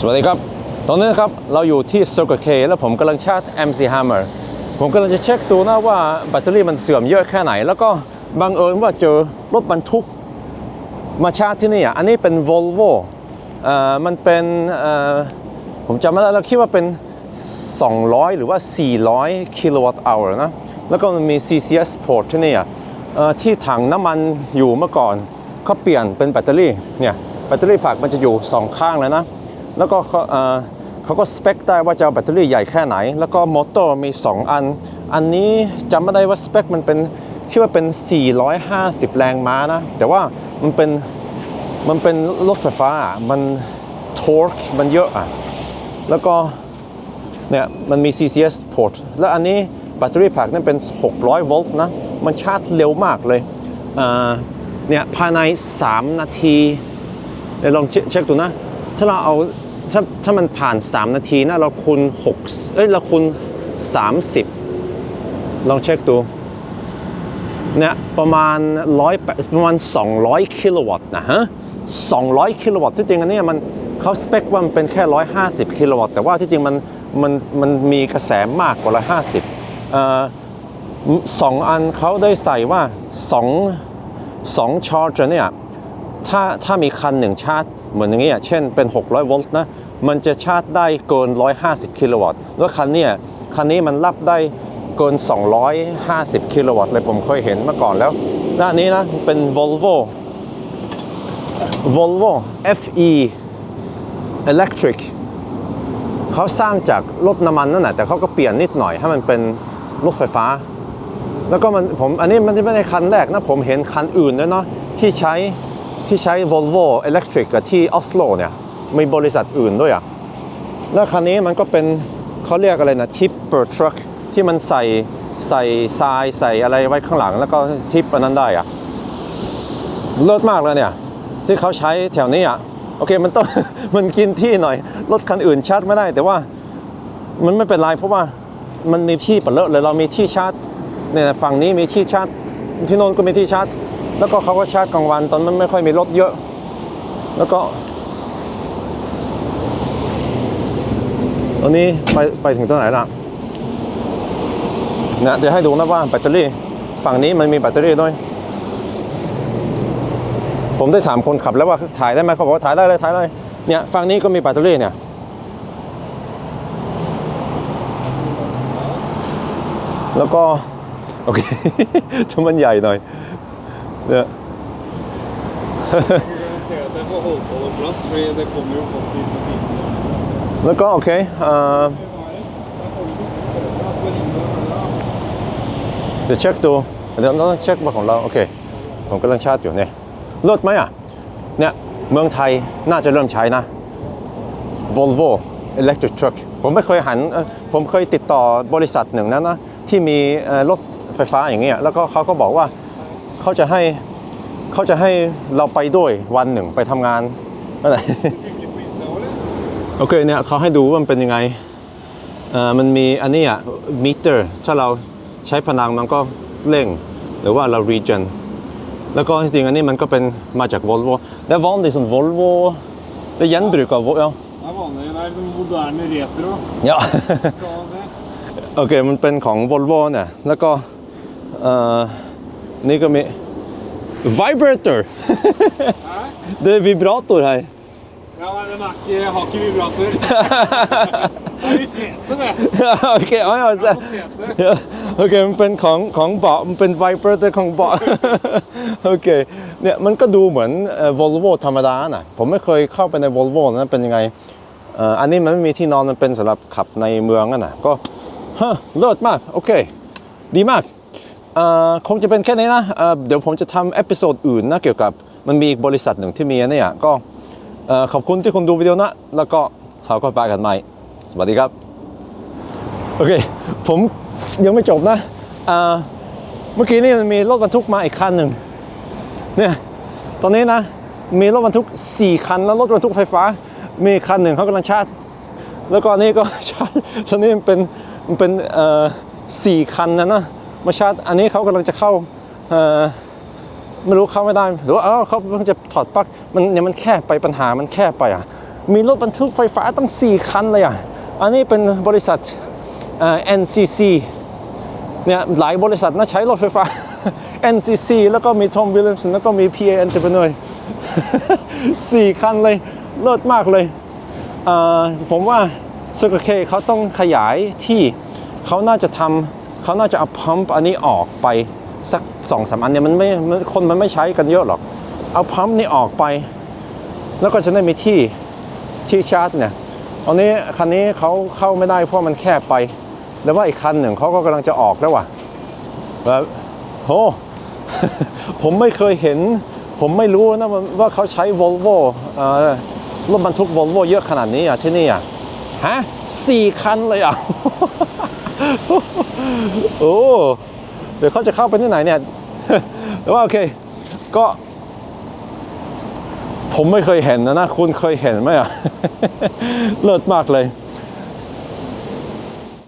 สวัสดีครับ ตอนนี้นะครับ เราอยู่ที่ Circle K แล้วผมกำลังชาร์จ MC Hammer ผมกำลังจะเช็คดูนะว่าแบตเตอรี่มันเสื่อมเยอะแค่ไหน แล้วก็บังเอิญว่าเจอรถบรรทุกมาชาร์จที่นี่อะอันนี้เป็น Volvo อ่อมันเป็นอ่อผมจำไม่ได้แล้วคิดว่าเป็น 200 หรือว่า 400 กิโลวัตต์ hour นะ แล้วก็มันมี CCS port ที่นี่อะที่ถังน้ำมันอยู่เมื่อก่อนเขาเปลี่ยนเป็นแบตเตอรี่เนี่ยแบตเตอรี่ผักมันจะอยู่สองข้างเลยนะ แล้วก็เขาเอ่อเขาก็สเปคได้ว่าจะเอาแบตเตอรี่ใหญ่แค่ไหน แล้วก็มอเตอร์มี 2 อัน อันนี้จำไม่ได้ว่าสเปคมันเป็นคิดว่าเป็น 450 แรงม้านะ แต่ว่ามันเป็นมันเป็นรถไฟฟ้ามันทอร์กมันเยอะอะ แล้วก็เนี่ยมันมี CCS port แล้วอันนี้แบตเตอรี่แพ็คนั่นเป็น 600 โวลต์นะ มันชาร์จเร็วมากเลยเนี่ยภายใน 3 นาทีเดี๋ยวลองเช็คดูนะ ถ้าเราเอา ถ้าถ้ามันผ่าน 3 นาทีนะเราคูณ6เอ้ยเราคูณ30 ลองเช็คดูเนี่ยประมาณร้อยประมาณ 200 กิโลวัตต์นะฮะ200 กิโลวัตต์ที่จริงอันนี้มันเขาสเปคว่ามันเป็นแค่ 150 กิโลวัตต์แต่ว่าที่จริงมันมันมันมีกระแสมากกว่า 150เอ่อสองอันเขาได้ใส่ว่า2 2ชาร์จเนี่ยถ้าถ้ามีคันหนึ่งชาร์จ เหมือนอย่างเงี้ยเช่นเป็น 600 โวลต์นะ มันจะชาร์จได้เกิน 150 กิโลวัตต์แล้วคันเนี้ยคันนี้มันรับได้เกิน 250 กิโลวัตต์เลยผมเคยเห็นมาก่อนแล้ว หน้านี้นะ เป็น Volvo Volvo FE Electric เขาสร้างจากรถน้ำมันนั่นแหละแต่เขาก็เปลี่ยนนิดหน่อยให้มันเป็นรถไฟฟ้า แล้วก็มันผมอันนี้มันจะไม่ใช่คันแรกนะ ผมเห็นคันอื่นด้วยเนาะที่ใช้ ที่ใช้ Volvo Electric กับที่ออสโลเนี่ยมีบริษัทอื่นด้วยอะแล้วคันนี้มันก็เป็นเขาเรียกอะไรนะทิปเปอร์ทรัคที่มันใส่ใส่ทรายใส่อะไรไว้ข้างหลัง แล้วก็ทิปอันนั้นได้อะเลิศมากเลยเนี่ย ที่เขาใช้แถวนี้อะโอเคมันต้องมันกินที่หน่อย รถคันอื่นชาร์จไม่ได้ แต่ว่ามันไม่เป็นไรเพราะว่ามันมีที่เปิดเลอะเลยเรามีที่ชาร์จเนี่ยฝั่งนี้มีที่ชาร์จที่โน่นก็มีที่ชาร์จ แล้วก็เขาก็ชาร์จกลางวันตอนมันไม่ค่อยมีรถเยอะ แล้วก็ตอนนี้ไปไปถึงตัวไหนละนะเดี๋ยวให้ดูนะว่าแบตเตอรี่ฝั่งนี้มันมีแบตเตอรี่ด้วย ผมได้ถามคนขับแล้วว่าถ่ายได้ไหมเขาบอกว่าถ่ายได้เลยถ่ายได้เลยเนี่ยฝั่งนี้ก็มีแบตเตอรี่เนี่ยแล้วก็ โอเคชมันใหญ่หน่อย เนี่ย Det får holdeplass, fordi det kommer jo folk inn på bilen. แล้วก็โอเคเอ่อเดี๋ยวเช็คดูเดี๋ยวเราต้องเช็คมาของเรา โอเค ผมกำลังชาร์จอยู่เนี่ยเลิศไหมอะ เนี่ย เมืองไทยน่าจะเริ่มใช้นะ Volvo Electric Truck ผมไม่เคยหันเอ่อผมเคยติดต่อบริษัทหนึ่งนะนะ ที่มีเอ่อรถไฟฟ้าอย่างเงี้ย แล้วก็เขาก็บอกว่า เขาจะให้เขาจะให้เราไปด้วยวันหนึ่งไปทำงานนั่นแหละ Hyggelig på innsida òg, eller? โอเคเนี่ยเขาให้ดูว่ามันเป็นยังไงเอ่อมันมีอันนี้อะมิเตอร์ถ้าเราใช้พลังมันก็เร่ง หรือว่าเรา regen แล้วก็จริงๆอันนี้มันก็เป็นมาจาก Volvo det er vanlig som Volvo det er gjenbruk av Volvo ja Det er vanlig. Det er liksom moderne retro. ja Kan man si. โอเค มันเป็นของ Volvo เนี่ย แล้วก็เอ่อ นี่ก็มี vibrator Hæ? det er vibrator her Ja, nei, den er ikke, har ikke vibrator. Det er i setet, det. โอเคอ๋อ ja, se. På setet. โอเคมันเป็นของของเบาะมันเป็นไวเปอร์ของเบาะ โอเค เนี่ยมันก็ดูเหมือนเอ่อ Volvo ธรรมดาน่ะ ผมไม่เคยเข้าไปใน Volvo นะเป็นยังไงเอ่ออันนี้มันไม่มีที่นอนมันเป็นสำหรับขับในเมืองอะน่ะก็ฮะเลิศมาก โอเค ดีมากเอ่อ คงจะเป็นแค่นี้นะเเดี๋ยวผมจะทำเอพิโซดอื่นนะเกี่ยวกับมันมีอีกบริษัทหนึ่งที่มีนเนี่ยก็ขอบคุณที่คุณดูวิดีโอนะ แล้วก็เขาก็ไปกันใหม่ สวัสดีครับ โอเค ผมยังไม่จบนะเมื่อกี้นี่มันมีรถบรรทุกมาอีกคันหนึ่งเนี่ยตอนนี้นะ มีรถบรรทุก 4 คัน แล้วรถบรรทุกไฟฟ้า มีคันหนึ่งเขากำลังชาร์จแล้วก็อันนี้ก็ชาร์จตอนนี้มันเป็นมันเป็นสี่คันนะนะ มาชาร์จอันนี้เขากำลังจะเข้าไม่รู้เข้าไม่ได้ หรือว่าเอ้าเขาเพิ่งจะถอดปลั๊กมันเนี่ยมันแคบไปปัญหามันแคบไปอะ มีรถบรรทุกไฟฟ้าตั้ง 4 คันเลยอะ อันนี้เป็นบริษัทเอ่อ NCC เนี่ยหลายบริษัทนะใช้รถไฟฟ้า NCC แล้วก็มี Tom Williamson แล้วก็มี PA Entrepreneur สี่คันเลยเลิศมากเลย ผมว่าสุกเคเขาต้องขยายที่เขาน่าจะทำ เขาน่าจะเอาพัมป์อันนี้ออกไปสักสองสามอันเนี่ยมันไม่คนมันไม่ใช้กันเยอะหรอก เอาพัมป์นี้ออกไป แล้วก็จะได้มีที่ที่ชาร์จเนี่ยอันนี้คันนี้เขาเข้าไม่ได้เพราะมันแคบไป แล้วว่าอีกคันหนึ่งเขาก็กำลังจะออกแล้วว่ะแบบโหผมไม่เคยเห็น ผมไม่รู้นะว่าว่าเขาใช้ Volvo เอ่อรถบรรทุก Volvo เยอะขนาดนี้อะที่นี่อะฮะสี่คันเลยอะ โอ้เดี๋ยวเขาจะเข้าไปที่ไหนเนี่ยแต่ว่าโอเค ก็ ผมไม่เคยเห็นนะนะ คุณเคยเห็นไหมอะ เลิศมากเลย